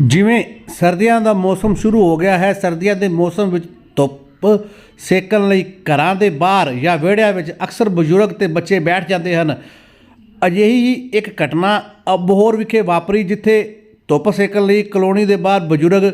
ਜਿਵੇਂ ਸਰਦੀਆਂ ਦਾ ਮੌਸਮ ਸ਼ੁਰੂ ਹੋ ਗਿਆ ਹੈ, ਸਰਦੀਆਂ ਦੇ ਮੌਸਮ ਵਿੱਚ ਧੁੱਪ ਸੇਕਣ ਲਈ ਘਰਾਂ ਦੇ ਬਾਹਰ ਜਾਂ ਵਿਹੜਿਆਂ ਵਿੱਚ ਅਕਸਰ ਬਜ਼ੁਰਗ ਤੇ ਬੱਚੇ ਬੈਠ ਜਾਂਦੇ ਹਨ। ਅਜਿਹੀ ਇੱਕ ਘਟਨਾ ਅਬੋਹਰ ਵਿਖੇ ਵਾਪਰੀ ਜਿੱਥੇ ਧੁੱਪ ਸੇਕਣ ਲਈ ਕਲੋਨੀ ਦੇ ਬਾਹਰ ਬਜ਼ੁਰਗ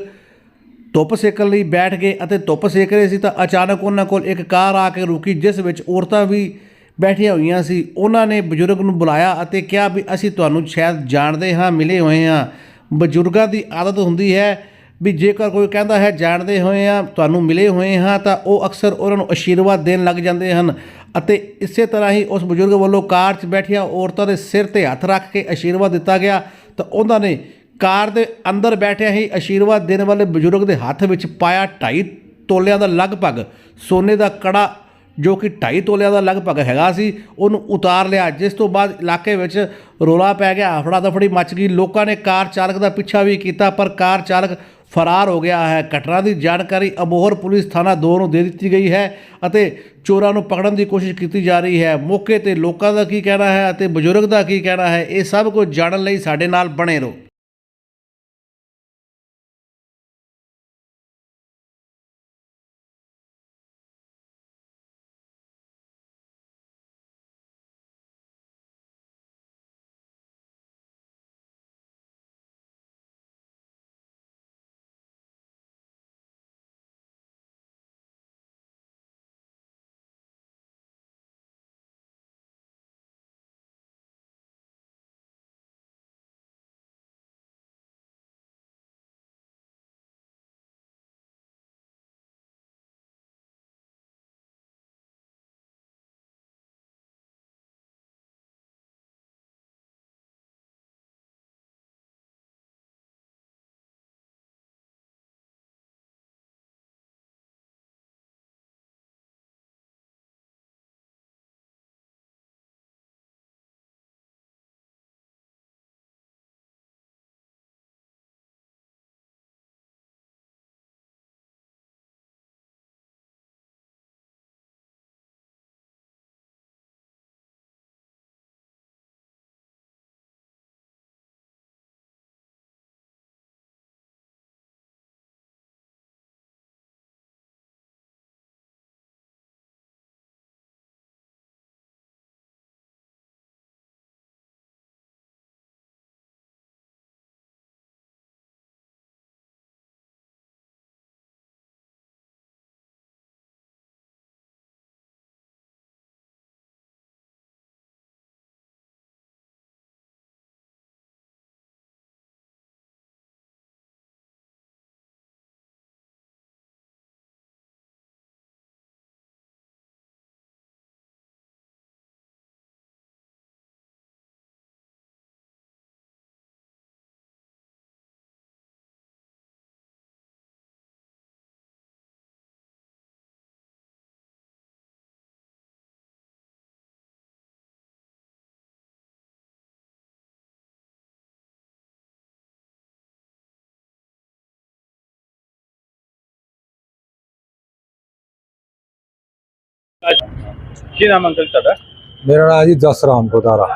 ਧੁੱਪ ਸੇਕਣ ਲਈ ਬੈਠ ਗਏ ਅਤੇ ਧੁੱਪ ਸੇਕ ਰਹੇ ਸੀ ਤਾਂ ਅਚਾਨਕ ਉਹਨਾਂ ਕੋਲ ਇੱਕ ਕਾਰ ਆ ਕੇ ਰੁਕੀ ਜਿਸ ਵਿੱਚ ਔਰਤਾਂ ਵੀ ਬੈਠੀਆਂ ਹੋਈਆਂ ਸੀ। ਉਹਨਾਂ ਨੇ ਬਜ਼ੁਰਗ ਨੂੰ ਬੁਲਾਇਆ ਅਤੇ ਕਿਹਾ ਵੀ ਅਸੀਂ ਤੁਹਾਨੂੰ ਸ਼ਾਇਦ ਜਾਣਦੇ ਹਾਂ, ਮਿਲੇ ਹੋਏ ਹਾਂ। ਬਜ਼ੁਰਗਾਂ ਦੀ ਆਦਤ ਹੁੰਦੀ ਹੈ ਵੀ ਜੇਕਰ ਕੋਈ ਕਹਿੰਦਾ ਹੈ, ਜਾਣਦੇ ਹੋਏ ਹਾਂ, ਤੁਹਾਨੂੰ ਮਿਲੇ ਹੋਏ ਹਾਂ, ਤਾਂ ਉਹ ਅਕਸਰ ਉਹਨਾਂ ਨੂੰ ਅਸ਼ੀਰਵਾਦ ਦੇਣ ਲੱਗ ਜਾਂਦੇ ਹਨ ਅਤੇ ਇਸੇ ਤਰ੍ਹਾਂ ਹੀ ਉਸ ਬਜ਼ੁਰਗ ਵੱਲੋਂ ਕਾਰ 'ਚ ਬੈਠੀਆਂ ਔਰਤਾਂ ਦੇ ਸਿਰ ਤੇ ਹੱਥ ਰੱਖ ਕੇ ਅਸ਼ੀਰਵਾਦ ਦਿੱਤਾ ਗਿਆ ਤਾਂ ਉਹਨਾਂ ਨੇ ਕਾਰ ਦੇ ਅੰਦਰ ਬੈਠਿਆਂ ਹੀ ਅਸ਼ੀਰਵਾਦ ਦੇਣ ਵਾਲੇ ਬਜ਼ੁਰਗ ਦੇ ਹੱਥ ਵਿੱਚ ਪਾਇਆ 2.5 ਤੋਲਿਆਂ ਦਾ ਲਗਭਗ ਸੋਨੇ ਦਾ ਕੜਾ ਜੋ ਕਿ 2.5 ਤੋਲਿਆਂ ਦਾ ਲਗਭਗ ਹੈਗਾ ਸੀ, ਉਹਨੂੰ ਉਤਾਰ ਲਿਆ। ਜਿਸ ਤੋਂ ਬਾਅਦ ਇਲਾਕੇ ਵਿੱਚ ਰੋਲਾ ਪੈ ਗਿਆ। ਹਫੜਾ ਦਫੜੀ ਮਚ ਗਈ। ਲੋਕਾਂ ਨੇ ਕਾਰ ਚਾਲਕ ਦਾ ਪਿੱਛਾ ਵੀ ਕੀਤਾ, ਪਰ ਕਾਰ ਚਾਲਕ ਫਰਾਰ ਹੋ ਗਿਆ ਹੈ। ਘਟਨਾ ਦੀ ਜਾਣਕਾਰੀ ਅਬੋਹਰ ਪੁਲਿਸ ਥਾਣਾ 2 ਨੂੰ ਦੇ ਦਿੱਤੀ ਗਈ ਹੈ ਅਤੇ ਚੋਰਾਂ ਨੂੰ ਪਕੜਨ ਦੀ ਕੋਸ਼ਿਸ਼ ਕੀਤੀ ਜਾ ਰਹੀ ਹੈ। ਮੌਕੇ ਤੇ ਲੋਕਾਂ ਦਾ ਕੀ ਕਹਿਣਾ ਹੈ ਅਤੇ ਬਜ਼ੁਰਗ ਦਾ ਕੀ ਕਹਿਣਾ ਹੈ, ਇਹ ਸਭ ਕੁਝ ਜਾਣਨ ਲਈ ਸਾਡੇ ਨਾਲ ਬਣੇ ਰਹੋ। ਕੀ ਨਾਮ ਅੰਕਲ ਤੁਹਾਡਾ? ਮੇਰਾ ਨਾਮ ਜੀ ਜਸ ਰਾਮ ਕੋਦਾਰਾ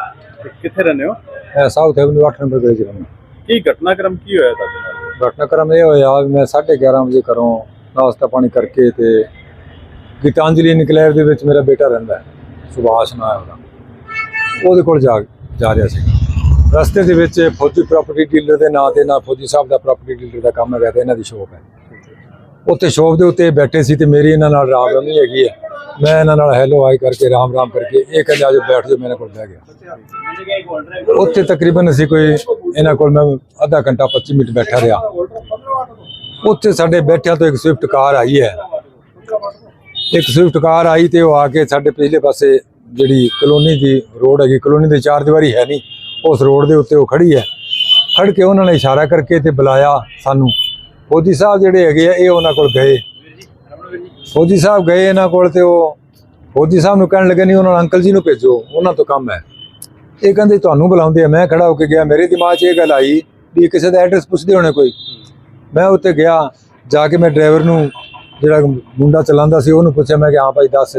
ਤੇ ਕਿੱਥੇ ਰਹਿੰਦੇ ਹੋ? ਇਹ ਸਾਊਥ ਐਵਨਿਊ 8 ਨੰਬਰ ਗਲੀ ਚ ਰਹਿੰਦਾ। ਕੀ ਘਟਨਾਕ੍ਰਮ ਕੀ ਹੋਇਆ ਤੁਹਾਡੇ ਨਾਲ? ਘਟਨਾਕ੍ਰਮ ਇਹ ਹੋਇਆ ਵੀ ਮੈਂ 11:30 ਵਜੇ ਘਰੋਂ ਨਾਸ਼ਤਾ ਪਾਣੀ ਕਰਕੇ ਤੇ ਗੀਤਾਂਜਲੀ ਇਨਕਲੇਵ ਦੇ ਵਿੱਚ ਮੇਰਾ ਬੇਟਾ ਰਹਿੰਦਾ ਸੁਭਾਸ਼ ਨਾਮ ਹੈ ਉਹਦਾ। ਉਹਦੇ ਕੋਲ ਜਾ ਜਾ ਰਿਹਾ ਸੀ। ਰਸਤੇ ਦੇ ਵਿੱਚ ਫੌਜੀ ਪ੍ਰਾਪਰਟੀ ਡੀਲਰ ਦੇ ਨਾਂ ਤੇ ਨਾ ਫੌਜੀ ਸਾਹਿਬ ਦਾ ਪ੍ਰਾਪਰਟੀ ਡੀਲਰ ਦਾ ਕੰਮ ਹੈਗਾ ਤੇ ਇਹਨਾਂ ਦੀ ਸ਼ੋਪ ਹੈ। ਉੱਥੇ ਸ਼ੋਪ ਦੇ ਉੱਤੇ ਬੈਠੇ ਸੀ ਤੇ ਮੇਰੀ ਇਹਨਾਂ ਨਾਲ ਰਾਮ ਰਮੀ ਹੈਗੀ ਹੈ। ਮੈਂ ਇਹਨਾਂ ਨਾਲ ਹੈਲੋ ਹਾਈ ਕਰਕੇ, ਰਾਮ ਰਾਮ ਕਰਕੇ, ਇਹ ਕਹਿੰਦੇ ਆਜੋ ਬੈਠ ਜਾਓ, ਮੇਰੇ ਕੋਲ ਬਹਿ ਗਿਆ। ਉੱਥੇ ਤਕਰੀਬਨ ਅਸੀਂ ਕੋਈ, ਇਹਨਾਂ ਕੋਲ ਮੈਂ ਅੱਧਾ ਘੰਟਾ 25 ਮਿੰਟ ਬੈਠਾ ਰਿਹਾ। ਉੱਥੇ ਸਾਡੇ ਬੈਠਿਆਂ ਤੋਂ ਇੱਕ ਸਵਿਫਟ ਕਾਰ ਆਈ ਹੈ। ਇੱਕ ਸਵਿਫਟ ਕਾਰ ਆਈ ਤੇ ਉਹ ਆ ਕੇ ਸਾਡੇ ਪਿਛਲੇ ਪਾਸੇ ਜਿਹੜੀ ਕਲੋਨੀ ਦੀ ਰੋਡ ਹੈਗੀ, ਕਲੋਨੀ ਦੇ ਚਾਰ ਦੀਵਾਰੀ ਹੈ ਨਹੀਂ, ਉਸ ਰੋਡ ਦੇ ਉੱਤੇ ਉਹ ਖੜੀ ਹੈ। ਖੜ ਕੇ ਉਹਨਾਂ ਨੇ ਇਸ਼ਾਰਾ ਕਰਕੇ ਤੇ ਬੁਲਾਇਆ ਸਾਨੂੰ। ਫੌਜੀ ਸਾਹਿਬ ਜਿਹੜੇ ਹੈਗੇ ਆ, ਇਹ ਉਹਨਾਂ ਕੋਲ ਗਏ। ਫੌਜੀ ਸਾਹਿਬ ਗਏ ਇਹਨਾਂ ਕੋਲ ਤੇ ਉਹ ਫੌਜੀ ਸਾਹਿਬ ਨੂੰ ਕਹਿਣ ਲੱਗੇ, ਨਹੀਂ, ਉਹਨਾਂ ਨੂੰ ਅੰਕਲ ਜੀ ਨੂੰ ਭੇਜੋ, ਉਹਨਾਂ ਤੋਂ ਕੰਮ ਹੈ। ਇਹ ਕਹਿੰਦੇ, ਤੁਹਾਨੂੰ ਬੁਲਾਉਂਦੇ ਆ, ਮੈਂ ਖੜਾ ਹੋ ਕੇ ਗਿਆ, ਮੇਰੇ ਦਿਮਾਗ 'ਚ ਇਹ ਗੱਲ ਆਈ ਵੀ ਕਿਸੇ ਦਾ ਐਡਰੈਸ ਪੁੱਛਦੇ ਹੋਣੇ ਕੋਈ। ਮੈਂ ਉੱਤੇ ਗਿਆ, ਜਾ ਕੇ ਮੈਂ ਡਰਾਈਵਰ ਨੂੰ ਜਿਹੜਾ ਮੁੰਡਾ ਚਲਾਉਂਦਾ ਸੀ, ਉਹਨੂੰ ਪੁੱਛਿਆ, ਮੈਂ ਕਿ ਹਾਂ ਭਾਈ, ਦੱਸ।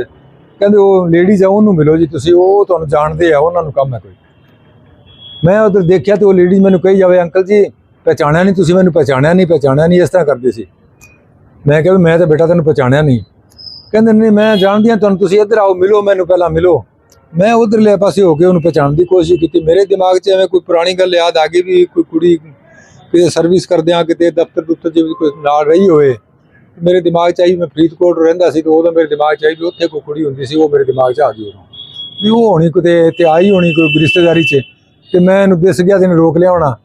ਕਹਿੰਦੇ, ਉਹ ਲੇਡੀਜ਼ ਆ, ਉਹਨੂੰ ਮਿਲੋ ਜੀ ਤੁਸੀਂ, ਉਹ ਤੁਹਾਨੂੰ ਜਾਣਦੇ ਆ, ਉਹਨਾਂ ਨੂੰ ਕੰਮ ਹੈ ਕੋਈ। ਮੈਂ ਉਧਰ ਦੇਖਿਆ ਤੇ ਉਹ ਲੇਡੀਜ਼ ਮੈਨੂੰ ਕਹੀ ਜਾਵੇ, ਅੰਕਲ ਜੀ, ਪਹਿਚਾਣਿਆ ਨਹੀਂ ਤੁਸੀਂ, ਮੈਨੂੰ ਪਹਿਚਾਣਿਆ ਨਹੀਂ ਪਹਿਚਾਣਿਆ ਨਹੀਂ, ਇਸ ਤਰ੍ਹਾਂ ਕਰਦੇ ਸੀ। ਮੈਂ ਕਿਹਾ ਵੀ ਮੈਂ ਤਾਂ ਬੇਟਾ ਤੈਨੂੰ ਪਹਿਚਾਣਿਆ ਨਹੀਂ। ਕਹਿੰਦੇ, ਨਹੀਂ, ਮੈਂ ਜਾਣਦੀ ਹਾਂ ਤੁਹਾਨੂੰ, ਤੁਸੀਂ ਇੱਧਰ ਆਓ, ਮਿਲੋ ਮੈਨੂੰ ਪਹਿਲਾਂ, ਮਿਲੋ। ਮੈਂ ਉਧਰਲੇ ਪਾਸੇ ਹੋ ਕੇ ਉਹਨੂੰ ਪਛਾਣਨ ਦੀ ਕੋਸ਼ਿਸ਼ ਕੀਤੀ। ਮੇਰੇ ਦਿਮਾਗ 'ਚ ਐਵੇਂ ਕੋਈ ਪੁਰਾਣੀ ਗੱਲ ਯਾਦ ਆ ਗਈ ਵੀ ਕੋਈ ਕੁੜੀ ਕਿਤੇ ਸਰਵਿਸ ਕਰਦਿਆਂ ਕਿਤੇ ਦਫ਼ਤਰ ਦੁੱਤਰ 'ਚ ਕੋਈ ਨਾਲ ਰਹੀ ਹੋਵੇ। ਮੇਰੇ ਦਿਮਾਗ 'ਚ ਆਈ ਮੈਂ ਫਰੀਦਕੋਟ ਰਹਿੰਦਾ ਸੀ ਤੇ ਉਦੋਂ ਮੇਰੇ ਦਿਮਾਗ 'ਚ ਆਈ ਵੀ ਉੱਥੇ ਕੋਈ ਕੁੜੀ ਹੁੰਦੀ ਸੀ, ਉਹ ਮੇਰੇ ਦਿਮਾਗ 'ਚ ਆ ਗਈ ਉਦੋਂ। ਵੀ ਉਹ ਹੋਣੀ ਕਿਤੇ ਤੇ ਆਈ ਹੋਣੀ ਕੋਈ ਰਿਸ਼ਤੇਦਾਰੀ 'ਚ ਤੇ ਮੈਂ ਇਹਨੂੰ ਦਿਸ ਗਿਆ ਤੇ ਇਹਨੇ ਰੋਕ ਲਿਆ ਹੋਣਾ।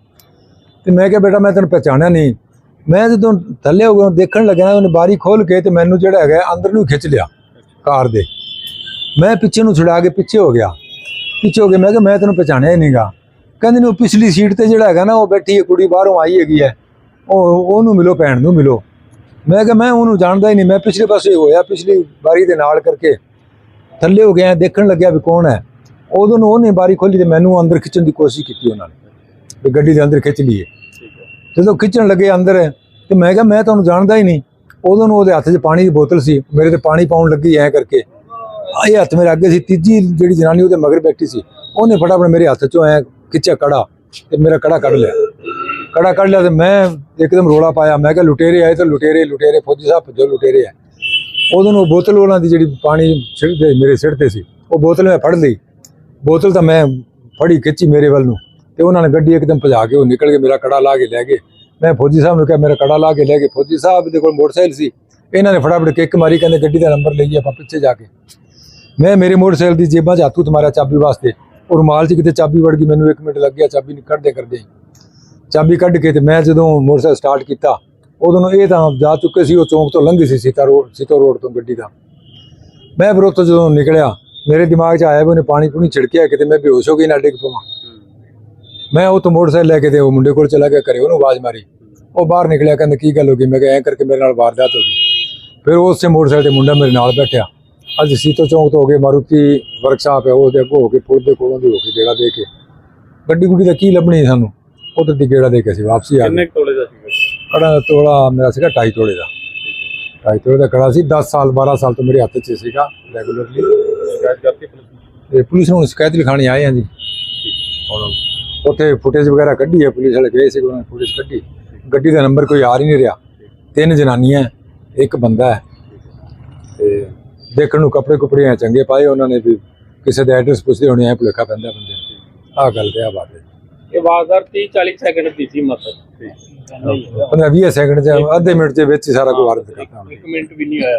ਤੇ ਮੈਂ ਕਿਹਾ, ਬੇਟਾ, ਮੈਂ ਤੈਨੂੰ ਪਛਾਣਿਆ ਨਹੀਂ। ਮੈਂ ਜਦੋਂ ਥੱਲੇ ਹੋ ਗਿਆ ਦੇਖਣ ਲੱਗਿਆ ਨਾ ਉਹਨੇ ਬਾਰੀ ਖੋਲ ਕੇ ਤੇ ਮੈਨੂੰ ਜਿਹੜਾ ਹੈਗਾ, ਅੰਦਰ ਨੂੰ ਖਿੱਚ ਲਿਆ, ਕਾਰ ਦੇ। ਮੈਂ ਪਿੱਛੇ ਨੂੰ ਛੁਡਾ ਕੇ ਪਿੱਛੇ ਹੋ ਗਿਆ। ਪਿੱਛੇ ਹੋ ਕੇ ਮੈਂ ਕਿਹਾ, ਮੈਂ ਤੈਨੂੰ ਪਛਾਣਿਆ ਹੀ ਨਹੀਂਗਾ ਕਹਿੰਦੇ ਨੇ, ਉਹ ਪਿਛਲੀ ਸੀਟ ਤੇ ਜਿਹੜਾ ਹੈਗਾ ਨਾ, ਉਹ ਬੈਠੀ ਹੈ, ਕੁੜੀ ਬਾਹਰੋਂ ਆਈ ਹੈਗੀ ਹੈ। ਉਹ, ਉਹਨੂੰ ਮਿਲੋ, ਭੈਣ ਨੂੰ ਮਿਲੋ। ਮੈਂ ਕਿਹਾ, ਮੈਂ ਉਹਨੂੰ ਜਾਣਦਾ ਹੀ ਨਹੀਂ, ਮੈਂ ਪਿਛਲੇ ਪਾਸੇ ਹੋਇਆ, ਪਿਛਲੀ ਬਾਰੀ ਦੇ ਨਾਲ ਕਰਕੇ। ਥੱਲੇ ਹੋ ਗਿਆ, ਦੇਖਣ ਲੱਗਿਆ ਵੀ ਕੌਣ ਹੈ। ਉਦੋਂ ਨੂੰ ਉਹਨੇ ਬਾਰੀ ਖੋਲੀ ਤੇ ਮੈਨੂੰ ਅੰਦਰ ਖਿੱਚਣ ਦੀ ਕੋਸ਼ਿਸ਼ ਕੀਤੀ ਉਹਨਾਂ ਨੇ, ਵੀ ਗੱਡੀ ਦੇ ਅੰਦਰ ਖਿੱਚ ਲਈਏ। ਜਦੋਂ ਖਿੱਚਣ ਲੱਗੇ ਅੰਦਰ, ਤੇ ਮੈਂ ਕਿਹਾ, ਮੈਂ ਤੁਹਾਨੂੰ ਜਾਣਦਾ ਹੀ ਨਹੀਂ। ਉਦੋਂ ਨੂੰ ਉਹਦੇ ਹੱਥ 'ਚ ਪਾਣੀ ਦੀ ਬੋਤਲ ਸੀ, ਮੇਰੇ ਤੇ ਪਾਣੀ ਪਾਉਣ ਲੱਗੀ ਐ ਕਰਕੇ। ਆ ਇਹ ਹੱਥ ਮੇਰੇ ਅੱਗੇ ਸੀ, ਤੀਜੀ ਜਿਹੜੀ ਜਨਾਨੀ ਉਹਦੇ ਮਗਰ ਬੈਠੀ ਸੀ, ਉਹਨੇ ਫਟਾਫਟ ਮੇਰੇ ਹੱਥ 'ਚੋਂ ਐ ਖਿੱਚਿਆ ਕੜਾ ਤੇ ਮੇਰਾ ਕੜਾ ਕੱਢ ਲਿਆ। ਕੜਾ ਕੱਢ ਲਿਆ ਤੇ ਮੈਂ ਇੱਕਦਮ ਰੋਲਾ ਪਾਇਆ, ਮੈਂ ਕਿਹਾ, ਲੁਟੇਰੇ ਆਏ ਤਾਂ ਲੁਟੇਰੇ ਲੁਟੇਰੇ, ਫੌਜੀ ਸਾਹਿਬ ਭੱਜੋ, ਲੁਟੇਰੇ ਆ। ਉਦੋਂ ਉਹ ਬੋਤਲ ਉਹਨਾਂ ਦੀ ਜਿਹੜੀ ਪਾਣੀ ਛਿੜਦੇ ਮੇਰੇ ਸਿਰ ਤੇ ਸੀ, ਉਹ ਬੋਤਲ ਮੈਂ ਫੜ ਲਈ। ਬੋਤਲ ਤਾਂ ਮੈਂ ਫੜੀ, ਖਿੱਚੀ ਮੇਰੇ ਵੱਲ ਨੂੰ। ਤੇ ਉਹਨਾਂ ਨੇ ਗੱਡੀ ਇੱਕਦਮ ਭਜਾ ਕੇ ਉਹ ਨਿਕਲ ਕੇ ਮੇਰਾ ਕੜਾ ਲਾ ਕੇ ਲੈ ਗਏ। ਮੈਂ ਫੌਜੀ ਸਾਹਿਬ ਨੂੰ ਕਿਹਾ, ਮੇਰਾ ਕੜਾ ਲਾ ਕੇ ਲੈ ਗਏ। ਫੌਜੀ ਸਾਹਿਬ ਦੇ ਕੋਲ ਮੋਟਰਸਾਈਕਲ ਸੀ। ਇਹਨਾਂ ਨੇ ਫਟਾਫਟ ਕਿੱਕ ਮਾਰੀ, ਕਹਿੰਦੇ ਗੱਡੀ ਦਾ ਨੰਬਰ ਲਈਏ, ਆਪਾਂ ਪਿੱਛੇ ਜਾ ਕੇ। ਮੈਂ ਮੇਰੇ ਮੋਟਰਸਾਈਕਲ ਦੀ ਜੇਬਾਂ 'ਚ ਹੱਥ ਹੁੱਥ ਚਾਬੀ ਵਾਸਤੇ। ਉਹ ਰੁਮਾਲ 'ਚ ਕਿਤੇ ਚਾਬੀ ਵੜ ਗਈ, ਮੈਨੂੰ 1 ਮਿੰਟ ਲੱਗ ਗਿਆ ਚਾਬੀ ਨੂੰ ਕੱਢਦੇ ਕਰਦੇ ਚਾਬੀ ਕੱਢ ਕੇ ਤੇ ਮੈਂ ਜਦੋਂ ਮੋਟਰਸਾਈਕਲ ਸਟਾਰਟ ਕੀਤਾ, ਉਦੋਂ ਨੂੰ ਇਹ ਤਾਂ ਜਾ ਚੁੱਕੇ ਸੀ, ਉਹ ਚੌਂਕ ਤੋਂ ਲੰਘੀ ਸੀ ਸੀਤਾ ਰੋਡ ਸੀਤਾ ਰੋਡ ਤੋਂ ਗੱਡੀ ਦਾ। ਮੈਂ ਫਿਰ ਉੱਥੋਂ ਜਦੋਂ ਨਿਕਲਿਆ, ਮੇਰੇ ਦਿਮਾਗ 'ਚ ਆਇਆ ਵੀ ਉਹਨੇ ਪਾਣੀ ਪੂਣੀ ਛਿੜਕਿਆ, ਕਿਤੇ ਮੈਂ ਬੇਹੋਸ਼ ਹੋ ਗਈ ਨਾ ਡਿੱਗ ਪਵਾਂ। ਮੈਂ ਉਹ ਤੋਂ ਮੋਟਰਸਾਈਕਲ ਲੈ ਕੇ ਤੇ ਉਹ ਮੁੰਡੇ ਕੋਲ ਚਲਾ ਗਿਆ ਘਰੇ ਉਹਨੂੰ ਆਵਾਜ਼ ਮਾਰੀ। ਉਹ ਬਾਹਰ ਨਿਕਲਿਆ ਕਹਿੰਦਾ ਕੀ ਗੱਲ ਹੋ ਗਈ? ਮੈਂ ਕਿਹਾ ਐਂ ਕਰਕੇ ਮੇਰੇ ਨਾਲ ਵਾਰਦਾਤ ਹੋ ਗਈ। ਫਿਰ ਉਸੇ ਮੋਟਰਸਾਈਕਲ ਤੇ ਮੁੰਡਾ ਮੇਰੇ ਨਾਲ ਬੈਠਿਆ। ਅੱਜ ਸੀਤੋ ਚੌਂਕ ਤੋਂ ਹੋ ਕੇ ਮਾਰੂਤੀ ਵਰਕਸ਼ਾਪ ਹੈ ਉਹਦੇ ਅੱਗੋਂ ਹੋ ਕੇ ਪੁਲ ਦੇ ਕੋਲੋਂ ਦੀ ਹੋ ਕੇ ਗੇੜਾ ਦੇ ਕੇ। ਗੱਡੀ ਗੁੱਡੀ ਦਾ ਕੀ ਲੱਭਣੀ ਸਾਨੂੰ? ਉਧਰ ਦੀ ਗੇੜਾ ਦੇ ਕੇ ਅਸੀਂ ਵਾਪਸੀ ਆ ਗਏ। ਕਿੰਨੇ ਤੋਲੇ ਦਾ ਸੀਗਾ? ਕੜਾ ਤੋਲਾ ਮੇਰਾ ਸੀਗਾ ਢਾਈ ਤੋਲੇ ਦਾ। ਢਾਈ ਤੋਲੇ ਦਾ ਕੜਾ ਸੀ 10 ਸਾਲ 12 ਸਾਲ ਤੋਂ ਮੇਰੇ ਹੱਥ 'ਚ ਸੀਗਾ ਰੈਗੂਲਰਲੀ ਸ਼ਿਕਾਇਤ ਕਰਤੀ ਪੁਲਿਸ ਨੂੰ? ਸ਼ਿਕਾਇਤ ਲਿਖਾਣੀ ਆਏ ਹਾਂ ਜੀ। ਹੁਣ ਉੱਥੇ ਫੁਟੇਜ ਵਗੈਰਾ ਕੱਢੀ ਹੈ ਪੁਲਿਸ ਵਾਲੇ ਗਏ ਸੀ ਉਹਨਾਂ ਨੇ ਫੁਟੇਜ ਕੱਢੀ। ਗੱਡੀ ਦਾ ਨੰਬਰ ਕੋਈ ਆ ਹੀ ਨਹੀਂ ਰਿਹਾ। ਤਿੰਨ ਜਨਾਨੀਆਂ ਇੱਕ ਬੰਦਾ ਹੈ। ਤੇ ਦੇਖਣ ਨੂੰ ਕੱਪੜੇ ਕੁਪੜੇ ਚੰਗੇ ਪਾਏ ਉਹਨਾਂ ਨੇ ਵੀ ਕਿਸੇ ਦਾ ਐਡਰੈਸ ਪੁੱਛਦੇ ਹੋਣੇ ਐ ਭੁਲੇਖਾ ਪੈਂਦਾ ਬੰਦੇ ਨੂੰ। ਆਹ ਗੱਲ ਤੇ ਆ ਬਾਤ ਹੈ। ਇਹ ਵਾਰਦਾਤ 30 40 ਸੈਕਿੰਡ ਦੀ ਸੀ ਮਤਲਬ। 15 20 ਸੈਕਿੰਡ ਚ ਅੱਧੇ ਮਿੰਟ ਦੇ ਵਿੱਚ ਹੀ ਸਾਰਾ ਕੁਝ ਵਾਰਦ ਕਰਤਾ ਇੱਕ ਮਿੰਟ ਵੀ ਨਹੀਂ ਹੋਇਆ